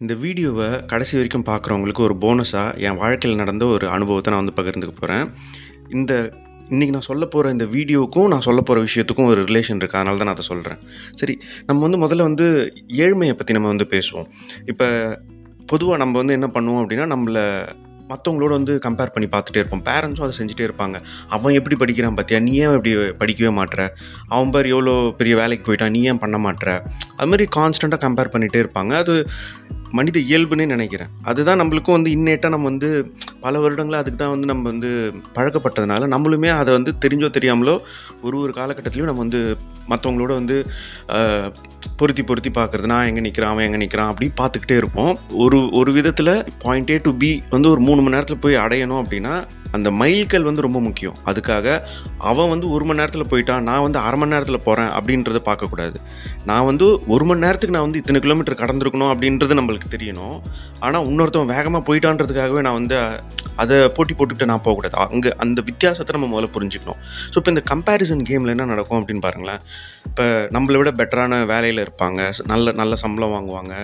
இந்த வீடியோவை கடைசி வரைக்கும் பார்க்குறவங்களுக்கு ஒரு போனஸாக என் வாழ்க்கையில் நடந்த ஒரு அனுபவத்தை நான் வந்து பகிர்ந்துக்க போகிறேன் இந்த இன்றைக்கி நான் சொல்ல போகிற இந்த வீடியோவுக்கும் நான் சொல்ல போகிற விஷயத்துக்கும் ஒரு ரிலேஷன் இருக்குது அதனால தான் நான் அதை சொல்கிறேன் சரி நம்ம வந்து முதல்ல வந்து ஏழ்மையை பற்றி நம்ம வந்து பேசுவோம். இப்போ பொதுவாக நம்ம வந்து என்ன பண்ணுவோம் அப்படின்னா நம்மளை மற்றவங்களோட வந்து கம்பேர் பண்ணி பார்த்துட்டே இருப்போம். பேரண்ட்ஸும் அதை செஞ்சுட்டே இருப்பாங்க. அவன் எப்படி படிக்கிறான் பார்த்தியா நீ ஏன் இப்படி படிக்கவே மாட்ற? அவன் பேர் எவ்வளோ பெரிய வேலைக்கு போயிட்டான். நீ ஏன் பண்ண மாட்ற? அது மாதிரி கான்ஸ்டண்ட்டாக கம்பேர் பண்ணிகிட்டே இருப்பாங்க. அது மனித இயல்புன்னே நினைக்கிறேன். அதுதான் நம்மளுக்கும் வந்து இன்னேட்டாக நம்ம வந்து பல வருடங்களாக அதுக்கு தான் வந்து நம்ம வந்து பழக்கப்பட்டதுனால நம்மளுமே அதை வந்து தெரிஞ்சோ தெரியாமலோ ஒரு ஒரு காலகட்டத்திலையும் நம்ம வந்து மற்றவங்களோட வந்து பொருத்தி பொருத்தி பார்க்குறது நான் எங்கே நிற்கிறான் அவன் எங்கே நிற்கிறான் அப்படி பார்த்துக்கிட்டே இருப்போம். ஒரு ஒரு விதத்தில் பாயிண்ட் ஏ டு பி வந்து ஒரு மூணு மணி நேரத்தில் போய் அடையணும் அப்படின்னா அந்த மைல்கல் வந்து ரொம்ப முக்கியம். அதுக்காக அவன் வந்து ஒரு மணி நேரத்தில் போயிட்டான் நான் வந்து அரை மணி நேரத்தில் போகிறேன் அப்படின்றத பார்க்கக்கூடாது. நான் வந்து ஒரு மணி நேரத்துக்கு நான் வந்து இத்தனை கிலோமீட்டர் கடந்திருக்கணும் அப்படின்றது நம்மளுக்கு தெரியணும். ஆனால் இன்னொருத்தவன் வேகமாக போயிட்டான்றதுக்காகவே நான் வந்து அதை போட்டி போட்டுக்கிட்டு நான் போகக்கூடாது. அங்கே அந்த வித்தியாசத்தை நம்ம முதல்ல புரிஞ்சுக்கணும். ஸோ இப்போ இந்த கம்பேரிசன் கேமில் என்ன நடக்கும் அப்படின்னு பாருங்களேன். இப்போ நம்மளை விட பெட்டரான வேலையில் இருப்பாங்க. நல்ல நல்ல சம்பளம் வாங்குவாங்க.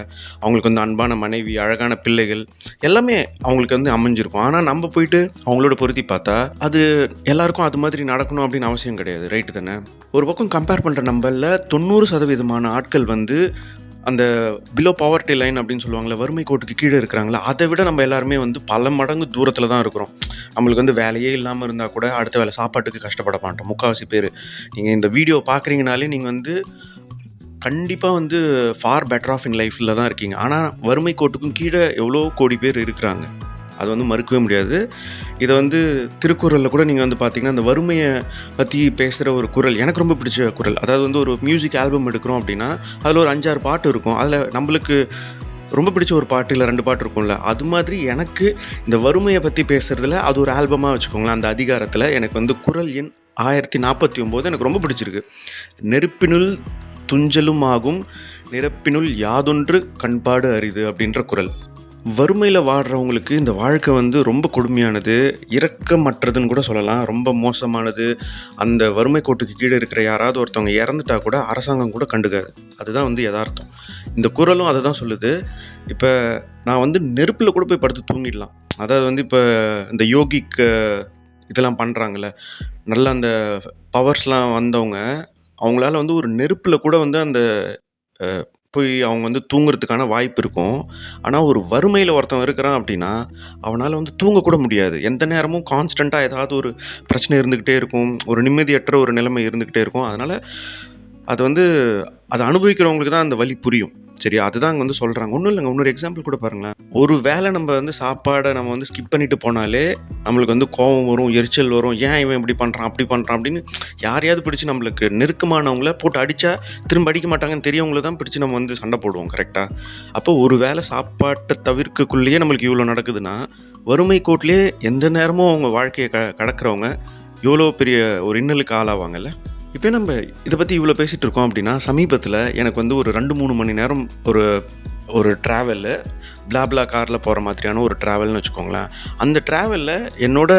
அவங்களுக்கு வந்து அன்பான மனைவி அழகான பிள்ளைகள் எல்லாமே அவங்களுக்கு வந்து அமைஞ்சிருக்கும். ஆனால் நம்ம போயிட்டு அவங்களோட பொருத்தி பார்த்தா அது எல்லாருக்கும் அது மாதிரி நடக்கணும் அப்படின்னு அவசியம் கிடையாது. ரைட்டு தானே? ஒரு பக்கம் கம்பேர் பண்ணுற நம்மளில் தொண்ணூறு சதவீதமான ஆட்கள் வந்து அந்த பிலோ பவர்ட்டி லைன் அப்படின்னு சொல்லுவாங்கள்ல வறுமை கோட்டுக்கு கீழே இருக்கிறாங்களா அதை விட நம்ம எல்லாருமே வந்து பல மடங்கு தூரத்தில் தான் இருக்கிறோம். நம்மளுக்கு வந்து வேலையே இல்லாமல் இருந்தால் கூட அடுத்த வேலை சாப்பாட்டுக்கு கஷ்டப்பட மாட்டோம். முக்கால்வாசி பேர். நீங்கள் இந்த வீடியோ பார்க்குறீங்கனாலே நீங்கள் வந்து கண்டிப்பாக வந்து ஃபார் பெட்டர் ஆஃப் இன் லைஃப்பில் தான் இருக்கீங்க. ஆனால் வறுமை கோட்டுக்கும் கீழே எவ்வளோ கோடி பேர் இருக்கிறாங்க. அது வந்து மறுக்கவே முடியாது. இதை வந்து திருக்குறளில் கூட நீங்கள் வந்து பார்த்தீங்கன்னா அந்த வறுமையை பற்றி பேசுகிற ஒரு குரல் எனக்கு ரொம்ப பிடிச்ச குரல். அதாவது வந்து ஒரு மியூசிக் ஆல்பம் எடுக்கிறோம் அப்படின்னா அதில் ஒரு அஞ்சாறு பாட்டு இருக்கும். அதில் நம்மளுக்கு ரொம்ப பிடிச்ச ஒரு பாட்டு இல்லை ரெண்டு பாட்டு இருக்கும்ல அது மாதிரி எனக்கு இந்த வறுமையை பற்றி பேசுகிறதுல அது ஒரு ஆல்பமாக வச்சுக்கோங்களேன் அந்த அதிகாரத்தில் எனக்கு வந்து குரல் எண் ஆயிரத்தி நாற்பத்தி ஒம்பது எனக்கு ரொம்ப பிடிச்சிருக்கு. நெருப்பினுள் துஞ்சலும் ஆகும் நிரப்பினுள் யாதொன்று கண்பாடு அரிது அப்படின்ற குரல். வறுமையில் வாடுறவங்களுக்கு இந்த வாழ்க்கை வந்து ரொம்ப கொடுமையானது இறக்கமற்றதுன்னு கூட சொல்லலாம் ரொம்ப மோசமானது. அந்த வறுமை கோட்டுக்கு கீழே இருக்கிற யாராவது ஒருத்தவங்க இறந்துட்டா கூட அரசாங்கம் கூட கண்டுக்காது. அதுதான் வந்து யதார்த்தம். இந்த குரலும் அதை தான் சொல்லுது. இப்போ நான் வந்து நெருப்பில் கூட போய் படுத்து தூங்கிடலாம். அதாவது வந்து இப்போ இந்த யோகிக்கு இதெல்லாம் பண்ணுறாங்கல்ல நல்ல அந்த பவர்ஸ்லாம் வந்தவங்க அவங்களால வந்து ஒரு நெருப்பில் கூட வந்து அந்த போய் அவங்க வந்து தூங்குறதுக்கான வாய்ப்பு இருக்கும். ஆனால் ஒரு வறுமையில் ஒருத்தன் இருக்கிறான் அப்படின்னா அவனால் வந்து தூங்கக்கூட முடியாது. எந்த நேரமும் கான்ஸ்டண்ட்டாக ஏதாவது ஒரு பிரச்சனை இருந்துக்கிட்டே இருக்கும். ஒரு நிம்மதியற்ற ஒரு நிலைமை இருந்துக்கிட்டே இருக்கும். அதனால் அது வந்து அதை அனுபவிக்கிறவங்களுக்கு தான் அந்த வழி புரியும். சரி அதுதான் அங்கே வந்து சொல்கிறாங்க ஒன்றும் இல்லைங்க இன்னொரு எக்ஸாம்பிள் கூட பாருங்களேன். ஒரு வேளை நம்ம வந்து சாப்பாடை நம்ம வந்து ஸ்கிப் பண்ணிட்டு போனாலே நம்மளுக்கு வந்து கோபம் வரும் எரிச்சல் வரும். ஏன் இவன் இப்படி பண்ணுறான் அப்படி பண்ணுறான் அப்படின்னு யாரையாவது பிடிச்சி நம்மளுக்கு நெருக்கமானவங்கள போட்டு அடித்தா திரும்ப அடிக்க மாட்டாங்கன்னு தெரியவங்கள தான் பிடிச்சி நம்ம வந்து சண்டை போடுவோம் கரெக்டாக அப்போ ஒரு வேளை சாப்பாட்டை தவிர்க்கக்குள்ளேயே நம்மளுக்கு இவ்வளோ நடக்குதுன்னா வறுமை கோட்லேயே எந்த நேரமும் அவங்க வாழ்க்கையை க கடக்கிறவங்க எவ்வளோ பெரிய ஒரு இன்னலுக்கு ஆளாவாங்கல்ல? இப்போ நம்ம இதை பற்றி இவ்வளோ பேசிகிட்டு இருக்கோம் அப்படின்னா சமீபத்தில் எனக்கு வந்து ஒரு ரெண்டு மூணு மணி நேரம் ஒரு ஒரு ட்ராவலில் பிளாப்லா காரில் போகிற மாதிரியான ஒரு ட்ராவல்னு வச்சுக்கோங்களேன். அந்த ட்ராவலில் என்னோட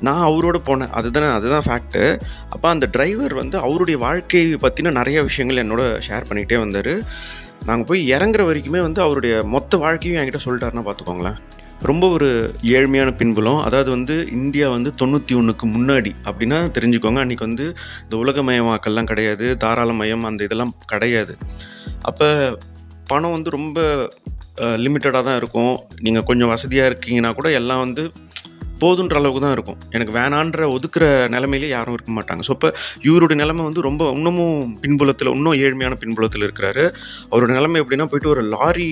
நான் அவரோட போனேன். அதுதானே அதுதான் ஃபேக்ட்டு அப்போ அந்த டிரைவர் வந்து அவருடைய வாழ்க்கையை பற்றின நிறைய விஷயங்கள் என்னோட ஷேர் பண்ணிகிட்டே வந்தார். நாங்கள் போய் இறங்குற வரைக்குமே வந்து அவருடைய மொத்த வாழ்க்கையும் என்கிட்ட சொல்லிட்டாருன்னா பார்த்துக்கோங்களேன். ரொம்ப ஒரு ஏழ்மையான பின்புலம். அதாவது வந்து இந்தியா வந்து தொண்ணூற்றி ஒன்றுக்கு முன்னாடி அப்படின்னா தெரிஞ்சுக்கோங்க. அன்றைக்கி வந்து இந்த உலகமயமாக்கல்லாம் கிடையாது. தாராளமயம் அந்த இதெல்லாம் கிடையாது. அப்போ பணம் வந்து ரொம்ப லிமிட்டடாக தான் இருக்கும். நீங்கள் கொஞ்சம் வசதியாக இருக்கீங்கன்னா கூட எல்லாம் வந்து போதுன்ற அளவுக்கு தான் இருக்கும். எனக்கு வேணான்ற ஒதுக்குற நிலமையிலே யாரும் இருக்க மாட்டாங்க. ஸோ இப்போ இவருடைய நிலைமை வந்து ரொம்ப இன்னமும் பின்புலத்தில் இன்னும் ஏழ்மையான பின்புலத்தில் இருக்கிறாரு. அவரோட நிலைமை எப்படின்னா போயிட்டு ஒரு லாரி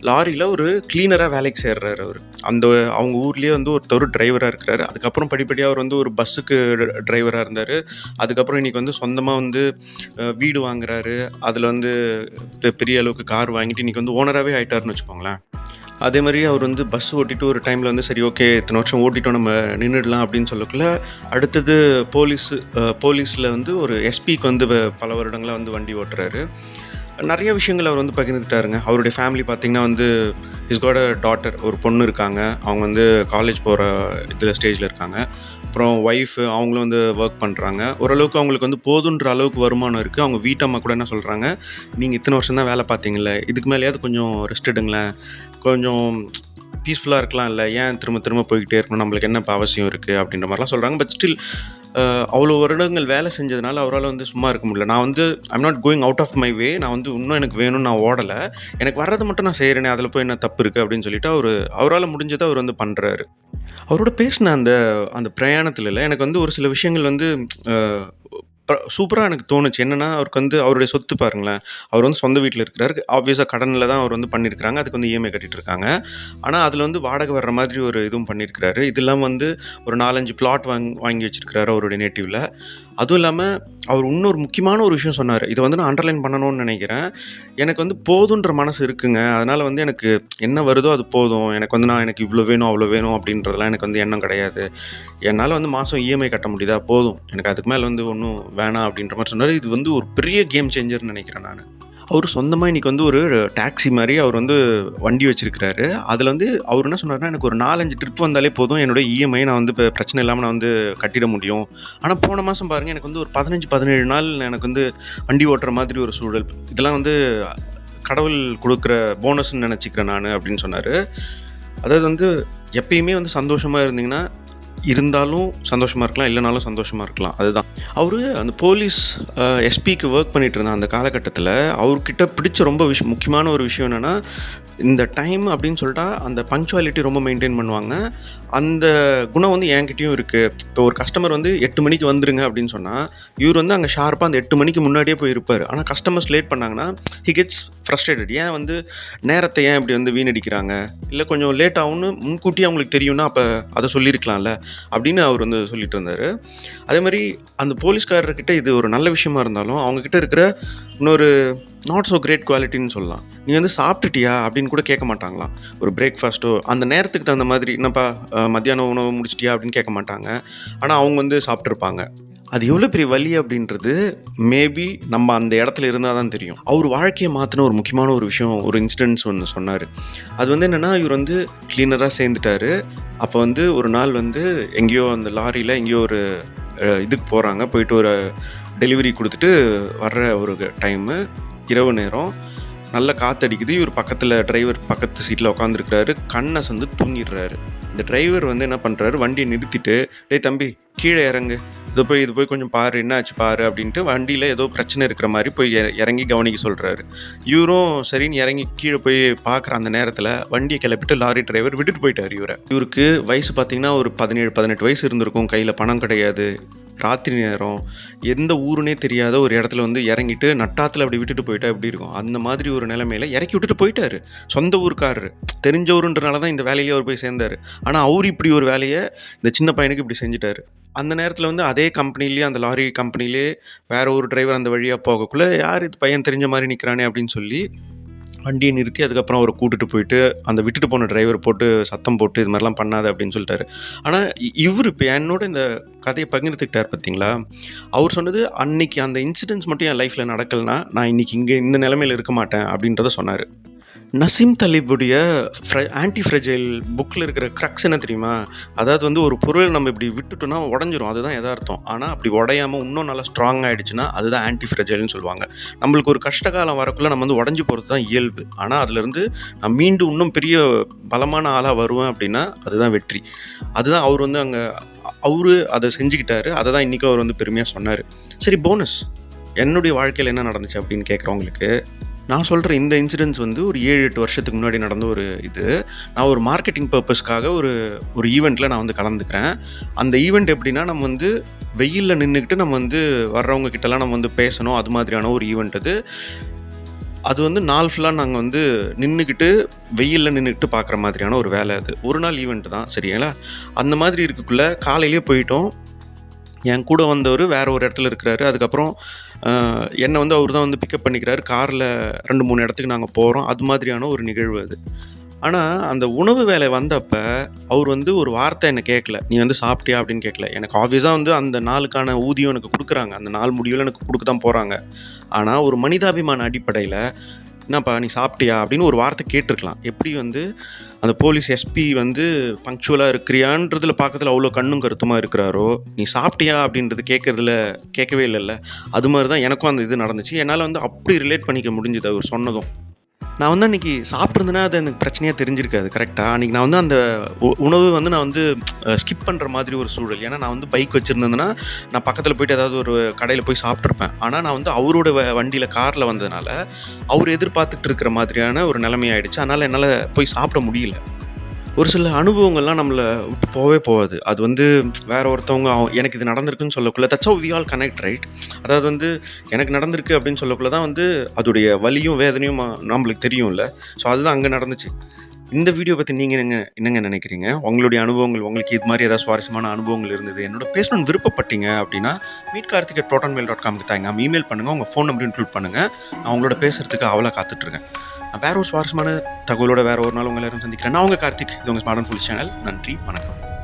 லாரியில் ஒரு கிளீனராக வேலைக்கு சேர்றாரு அவர். அந்த அவங்க ஊர்லேயே வந்து ஒருத்தர் டிரைவராக இருக்கிறாரு. அதுக்கப்புறம் படிப்படியாக அவர் வந்து ஒரு பஸ்ஸுக்கு டிரைவராக இருந்தார். அதுக்கப்புறம் இன்றைக்கி வந்து சொந்தமாக வந்து வீடு வாங்குறாரு. அதில் வந்து பெரிய அளவுக்கு கார் வாங்கிட்டு இன்றைக்கி வந்து ஓனராகவே ஆயிட்டாருன்னு வச்சுக்கோங்களேன். அதே மாதிரி அவர் வந்து பஸ் ஓட்டிட்டு ஒரு டைமில் வந்து சரி ஓகே இத்தனை வருஷம் ஓட்டிட்டோம் நம்ம நின்றுடலாம் அப்படின்னு சொல்லக்குள்ள அடுத்தது போலீஸு போலீஸில் வந்து ஒரு எஸ்பிக்கு வந்து வ- பல வருடங்களாக வந்து வண்டி ஓட்டுறாரு. நிறைய விஷயங்கள் அவர் வந்து பகிர்ந்துட்டாருங்க அவருடைய ஃபேமிலி பார்த்திங்கன்னா வந்து இஸ் காட் அ டாட்டர் ஒரு பொண்ணு இருக்காங்க. அவங்க வந்து காலேஜ் போகிற இதில் ஸ்டேஜில் இருக்காங்க. அப்புறம் ஒய்ஃபு அவங்களும் வந்து ஒர்க் பண்ணுறாங்க ஓரளவுக்கு அவங்களுக்கு வந்து போதுன்ற அளவுக்கு வருமானம் இருக்குது அவங்க வீட்டம்மா கூட என்ன சொல்கிறாங்க நீங்கள் இத்தனை வருஷம் தான் வேலை பார்த்தீங்களே இதுக்கு மேலேயாவது கொஞ்சம் ரெஸ்ட் எடுங்களேன். கொஞ்சம் பீஸ்ஃபுல்லாக இருக்கலாம் இல்லை ஏன் திரும்ப திரும்ப போய்கிட்டே இருக்கணும்? நம்மளுக்கு என்ன இப்போ அவசியம் இருக்குது அப்படின்ற மாதிரிலாம் சொல்கிறாங்க பட் ஸ்டில் அவ்வளோ வருடங்கள் வேலை செஞ்சதுனால அவரால் வந்து சும்மா இருக்க முடியல. நான் வந்து I'm not going out of my way நான் வந்து இன்னும் எனக்கு வேணும்னு நான் ஓடலை. எனக்கு வர்றதை மட்டும் நான் செய்கிறேனே அதில் போய் என்ன தப்பு இருக்குது அப்படின்னு சொல்லிட்டு அவர் அவரால் முடிஞ்சதை அவர் வந்து பண்ணுறாரு அவரோட பேசின அந்த அந்த பிரயாணத்தில் இல்லை எனக்கு வந்து ஒரு சில விஷயங்கள் வந்து சூப்பராக எனக்கு தோணுச்சு. என்னென்னா அவருக்கு வந்து அவருடைய சொத்து பாருங்களேன். அவர் வந்து சொந்த வீட்டில் இருக்கிறார். ஆப்வியஸாக கடனில் தான் அவர் வந்து பண்ணியிருக்கிறாங்க அதுக்கு வந்து இஎம்ஐ கட்டிகிட்டு இருக்காங்க ஆனால் அதில் வந்து வாடகை வர்ற மாதிரி ஒரு இதுவும் பண்ணியிருக்கிறாரு இது இல்லாமல் வந்து ஒரு நாலஞ்சு பிளாட் வாங்கி வாங்கி வச்சிருக்கிறாரு அவருடைய நேட்டிவில் அதுவும் இல்லாமல் அவர் இன்னொரு முக்கியமான ஒரு விஷயம் சொன்னார். இதை வந்து நான் அண்டர்லைன் பண்ணணும்னு நினைக்கிறேன். எனக்கு வந்து போதுன்ற மனசு இருக்குங்க. அதனால் வந்து எனக்கு என்ன வருதோ அது போதும். எனக்கு வந்து நான் எனக்கு இவ்வளோ வேணும் அவ்வளோ வேணும் அப்படின்றதெல்லாம் எனக்கு வந்து எண்ணம் கிடையாது. என்னால் வந்து மாதம் இஎம்ஐ கட்ட முடியுதா? போதும். எனக்கு அதுக்கு மேலே வந்து ஒன்றும் வேணாம் அப்படின்ற மாதிரி சொன்னார். இது வந்து ஒரு பெரிய கேம் சேஞ்சர்னு நினைக்கிறேன் நான். அவர் சொந்தமாக இன்றைக்கி வந்து ஒரு டாக்ஸி மாதிரி அவர் வந்து வண்டி வச்சுருக்கிறாரு. அதில் வந்து அவர் என்ன சொன்னார்னா எனக்கு ஒரு நாலஞ்சு ட்ரிப் வந்தாலே போதும். என்னோட இஎம்ஐ நான் வந்து இப்போ பிரச்சனை இல்லாமல் நான் வந்து கட்டிட முடியும். ஆனால் போன மாதம் பாருங்கள் எனக்கு வந்து ஒரு பதினஞ்சு பதினேழு நாள் எனக்கு வந்து வண்டி ஓட்டுற மாதிரி ஒரு சூழல். இதெல்லாம் வந்து கடவுள் கொடுக்குற போனஸ்ன்னு நினச்சிக்கிறேன் நான் அப்படின்னு சொன்னார். அதாவது வந்து எப்பயுமே வந்து சந்தோஷமாக இருந்தீங்கன்னா இருந்தாலும் சந்தோஷமாக இருக்கலாம் இல்லைனாலும் சந்தோஷமாக இருக்கலாம். அதுதான். அவர் அந்த போலீஸ் எஸ்பிக்கு ஒர்க் பண்ணிகிட்டு இருந்த அந்த காலகட்டத்தில் அவர்கிட்ட பிடிச்ச ரொம்ப விஷ் முக்கியமான ஒரு விஷயம் என்னென்னா இந்த டைம் அப்படின்னு சொல்லிட்டா அந்த பங்க்சுவாலிட்டி ரொம்ப மெயின்டைன் பண்ணுவாங்க. அந்த குணம் வந்து என்கிட்டயும் இருக்குது இப்போ ஒரு கஸ்டமர் வந்து எட்டு மணிக்கு வந்துருங்க அப்படின்னு சொன்னால் இவர் வந்து அங்கே ஷார்ப்பாக அந்த எட்டு மணிக்கு முன்னாடியே போய் இருப்பார் ஆனால் கஸ்டமர்ஸ் லேட் பண்ணாங்கன்னா ஹி கெட்ஸ் ஃப்ரஸ்ட்ரேட்டட் ஏன் வந்து நேரத்தை ஏன் இப்படி வந்து வீணடிக்கிறாங்க? இல்லை கொஞ்சம் லேட் ஆகும்னு முன்கூட்டியே அவங்களுக்கு தெரியும்னா அப்போ அதை சொல்லியிருக்கலாம்ல. அப்படின்னு அவர் வந்து சொல்லிட்டு இருந்தார். அதே மாதிரி அந்த போலீஸ்காரர்கிட்ட இது ஒரு நல்ல விஷயமா இருந்தாலும் அவங்கக்கிட்ட இருக்கிற இன்னொரு நாட் ஸோ கிரேட் குவாலிட்டின்னு சொல்லலாம். நீ வந்து சாப்பிட்டுட்டியா அப்படின்னு கூட கேட்க மாட்டாங்களாம். ஒரு பிரேக்ஃபாஸ்ட்டோ அந்த நேரத்துக்கு தகுந்த மாதிரி என்னப்பா அஹ், மத்தியான உணவு முடிச்சிட்டியா அப்படின்னு கேட்க மாட்டாங்க. ஆனால் அவங்க வந்து சாப்பிட்ருப்பாங்க அது எவ்வளோ பெரிய வலி அப்படின்றது மேபி நம்ம அந்த இடத்துல இருந்தால் தான் தெரியும். அவர் வாழ்க்கையை மாற்றின ஒரு முக்கியமான ஒரு விஷயம் ஒரு இன்சிடென்ட்ஸ் ஒன்று சொன்னார். அது வந்து என்னென்னா இவர் வந்து கிளீனராக சேர்ந்துட்டாரு. அப்போ வந்து ஒரு நாள் வந்து எங்கேயோ அந்த லாரியில் எங்கேயோ ஒரு இதுக்கு போகிறாங்க போயிட்டு ஒரு டெலிவரி கொடுத்துட்டு வர்ற ஒரு டைமு இரவு நேரம். நல்ல காற்றடிக்குது இவர் பக்கத்தில் டிரைவர் பக்கத்து சீட்டில் உட்காந்துருக்கிறாரு கண்ணை சந்து தூங்கிடுறாரு. இந்த டிரைவர் வந்து என்ன பண்ணுறாரு வண்டியை நிறுத்திட்டு டேய் தம்பி கீழே இறங்கு. இது போய் இது போய் கொஞ்சம் பாரு என்னாச்சு பாரு அப்படின்ட்டு வண்டியில் ஏதோ பிரச்சனை இருக்கிற மாதிரி போய் இறங்கி கவனிக்க சொல்கிறாரு இவரும் சரின்னு இறங்கி கீழே போய் பார்க்குற அந்த நேரத்தில் வண்டியை கிளப்பிட்டு லாரி டிரைவர் விட்டுட்டு போயிட்டார் இவரை. இவருக்கு வயசு பார்த்தீங்கன்னா ஒரு பதினேழு பதினெட்டு வயசு இருந்திருக்கும். கையில் பணம் கிடையாது. ராத்திரி நேரம். எந்த ஊருனே தெரியாத ஒரு இடத்துல வந்து இறங்கிட்டு நட்டாத்தில் அப்படி விட்டுட்டு போயிட்டா எப்படி இருக்கும்? அந்த மாதிரி ஒரு நிலைமையில் இறக்கி விட்டுட்டு போயிட்டாரு. சொந்த ஊருக்காரர். தெரிஞ்சவருன்றனால தான் இந்த வேலையிலேயே அவர் போய் சேர்ந்தார். ஆனால் அவர் இப்படி ஒரு வேலையை இந்த சின்ன பையனுக்கு இப்படி செஞ்சுட்டாரு. அந்த நேரத்தில் வந்து அதே கம்பெனிலேயே அந்த லாரி கம்பெனிலே வேற ஒரு டிரைவர் அந்த வழியாக போகக்குள்ளே யார் இது பையன்? தெரிஞ்ச மாதிரி நிற்கிறானே அப்படின்னு சொல்லி வண்டியை நிறுத்தி அதுக்கப்புறம் அவரை கூட்டிட்டு போயிட்டு அந்த விட்டுட்டு போன டிரைவர் போட்டு சத்தம் போட்டு இது மாதிரிலாம் பண்ணாத அப்படின்னு சொல்லிட்டாரு. ஆனால் இவர் இப்போ என்னோட இந்த கதையை பகிர்ந்துக்கிட்டார் பார்த்தீங்களா அவர் சொன்னது அன்னைக்கு அந்த இன்சிடென்ட்ஸ் மட்டும் என் லைஃப்பில் நடக்கலைன்னா நான் இன்னைக்கு இங்கே இந்த நிலமையில் இருக்க மாட்டேன் அப்படின்றத சொன்னார். நசீம் தலீபுடைய ஃப்ர ஆன்டி ஃப்ரெஜைல் புக்கில் இருக்கிற க்ரக்ஸ் என்ன தெரியுமா? அதாவது வந்து ஒரு பொருள் நம்ம இப்படி விட்டுட்டோம்னா உடஞ்சிரும். அதுதான் எதார்த்தம் ஆனால் அப்படி உடையாமல் இன்னும் நல்லா ஸ்ட்ராங் ஆகிடுச்சுன்னா அதுதான் ஆன்டி ஃப்ரெஜைல்னு சொல்லுவாங்க. நம்மளுக்கு ஒரு கஷ்ட காலம் நம்ம வந்து உடஞ்சி போகிறது தான் இயல்பு. ஆனால் அதுலேருந்து நான் மீண்டும் இன்னும் பெரிய பலமான ஆளாக வருவேன் அப்படின்னா அதுதான் வெற்றி. அதுதான் அவர் வந்து அங்கே அவரு அதை செஞ்சுக்கிட்டாரு. அதை தான் இன்றைக்கும் அவர் வந்து பெருமையாக சொன்னார். சரி போனஸ் என்னுடைய வாழ்க்கையில் என்ன நடந்துச்சு அப்படின்னு கேட்குறவங்களுக்கு நான் சொல்கிற இந்த இன்சிடென்ட்ஸ் வந்து ஒரு ஏழு எட்டு வருஷத்துக்கு முன்னாடி நடந்த ஒரு இது. நான் ஒரு மார்க்கெட்டிங் பர்பஸ்க்காக ஒரு ஒரு ஈவெண்ட்டில் நான் வந்து கலந்துக்கிறேன். அந்த ஈவெண்ட் எப்படின்னா நம்ம வந்து வெயிலில் நின்றுக்கிட்டு நம்ம வந்து வர்றவங்க கிட்டலாம் நம்ம வந்து பேசணும். அது மாதிரியான ஒரு ஈவெண்ட் அது. அது வந்து நாள் ஃபுல்லாக நாங்கள் வந்து நின்றுக்கிட்டு வெயிலில் நின்றுக்கிட்டு பார்க்குற மாதிரியான ஒரு வேலை அது. ஒரு நாள் ஈவெண்ட் தான் சரிங்களா? அந்த மாதிரி இருக்கக்குள்ளே காலையிலேயே போயிட்டோம். என் கூட வந்தவர் வேறு ஒரு இடத்துல இருக்கிறாரு. அதுக்கப்புறம் என்னை வந்து அவர் தான் வந்து பிக்கப் பண்ணிக்கிறாரு. காரில் ரெண்டு மூணு இடத்துக்கு நாங்கள் போகிறோம் அது மாதிரியான ஒரு நிகழ்வு அது. ஆனால் அந்த உணவு வேலை வந்தப்போ அவர் வந்து ஒரு வார்த்தை என்னை கேட்கல. நீ வந்து சாப்பிட்டியா? அப்படின்னு கேட்கல. எனக்கு ஆஃபீஸாக வந்து அந்த நாளுக்கான ஊதியம் எனக்கு கொடுக்குறாங்க. அந்த நாள் முடிவில் எனக்கு கொடுக்க தான் போகிறாங்க ஆனால் ஒரு மனிதாபிமான அடிப்படையில் என்னப்பா நீ சாப்பிட்டியா? அப்படின்னு ஒரு வார்த்தை கேட்டிருக்கலாம். எப்படி வந்து அந்த போலீஸ் எஸ்பி வந்து பங்க்சுவலாக இருக்கிறியான்றதுல பார்க்கறதுல அவ்வளோ கண்ணும் கருத்துமாக இருக்கிறாரோ? நீ சாப்பிட்டியா? அப்படின்றது கேட்குறதுல கேட்கவே இல்லைல்ல. அது மாதிரி தான் எனக்கும் அந்த இது நடந்துச்சு. என்னால் வந்து அப்படி ரிலேட் பண்ணிக்க முடிஞ்சுது அவர் சொன்னதும். நான் வந்து அன்றைக்கி சாப்பிட்ருந்தேன்னா அது எனக்கு பிரச்சனையாக தெரிஞ்சிருக்காது கரெக்டாக அன்றைக்கி நான் வந்து அந்த உணவு வந்து நான் வந்து ஸ்கிப் பண்ணுற மாதிரி ஒரு சூழல். ஏன்னா நான் வந்து பைக் வச்சுருந்தேன்னா நான் பக்கத்தில் போயிட்டு ஏதாவது ஒரு கடையில் போய் சாப்பிட்ருப்பேன் ஆனால் நான் வந்து அவரோட வ வண்டியில் காரில் வந்ததுனால அவர் எதிர்பார்த்துட்டு இருக்கிற மாதிரியான ஒரு நிலைமையாயிடுச்சு அதனால் என்னால் போய் சாப்பிட முடியல. ஒரு சில அனுபவங்கள்லாம் நம்மளை விட்டு போகவே போகாது. அது வந்து வேற ஒருத்தவங்க எனக்கு இது நடந்திருக்குன்னு சொல்லக்குள்ள that's we all connect right அதாவது வந்து எனக்கு நடந்திருக்கு அப்படின்னு சொல்லக்குள்ள தான் வந்து அதோடைய வலியும் வேதனையும் நம்மளுக்கு தெரியும்ல. ஸோ அதுதான் அங்கே நடந்துச்சு. இந்த வீடியோ பற்றி நீங்கள் என்னங்க என்னங்க நினைக்கிறீங்க? உங்களுடைய அனுபவங்கள் உங்களுக்கு இது மாதிரி ஏதாவது சுவாரஸ்யமான அனுபவங்கள் இருந்தது? என்னோட பேசணும்னு விருப்பப்பட்டீங்க அப்படின்னா meet Karthik at protonmail dot காம்க்கு தாங்க. இமெயில் பண்ணுங்கள் உங்கள் ஃபோன் நம்பர் இன்க்ளூட் பண்ணுங்கள் நான் உங்களோட பேசுகிறதுக்கு அவ்வளோ காத்துட்ருக்கேன் வேற ஒரு சுவாரஸ்யமான தகவலோட வேற ஒரு நாள் உங்களை சந்திக்கிறேன். நான் உங்கள் கார்த்திக் இது உங்கள் ஸ்மார்ட் ஃபுல் சேனல் நன்றி வணக்கம்.